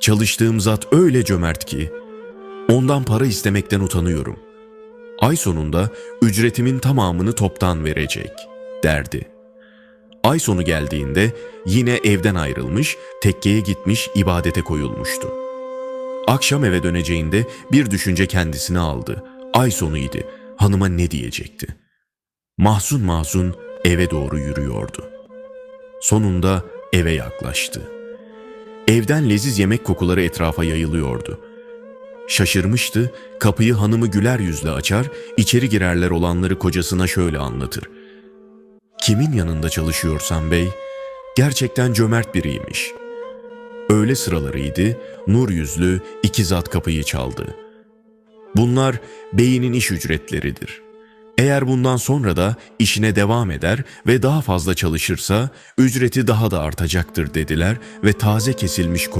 Çalıştığım zat öyle cömert ki ondan para istemekten utanıyorum. Ay sonunda ücretimin tamamını toptan verecek derdi. Ay sonu geldiğinde yine evden ayrılmış, tekkeye gitmiş ibadete koyulmuştu. Akşam eve döneceğinde bir düşünce kendisini aldı. Ay sonuydu. Hanıma ne diyecekti? Mahzun mahzun eve doğru yürüyordu. Sonunda eve yaklaştı. Evden leziz yemek kokuları etrafa yayılıyordu. Şaşırmıştı, kapıyı hanımı güler yüzle açar, içeri girerler olanları kocasına şöyle anlatır. Kimin yanında çalışıyorsan bey, gerçekten cömert biriymiş. Öğle sıralarıydı, nur yüzlü iki zat kapıyı çaldı. Bunlar beyinin iş ücretleridir. Eğer bundan sonra da işine devam eder ve daha fazla çalışırsa ücreti daha da artacaktır dediler ve taze kesilmiş koyun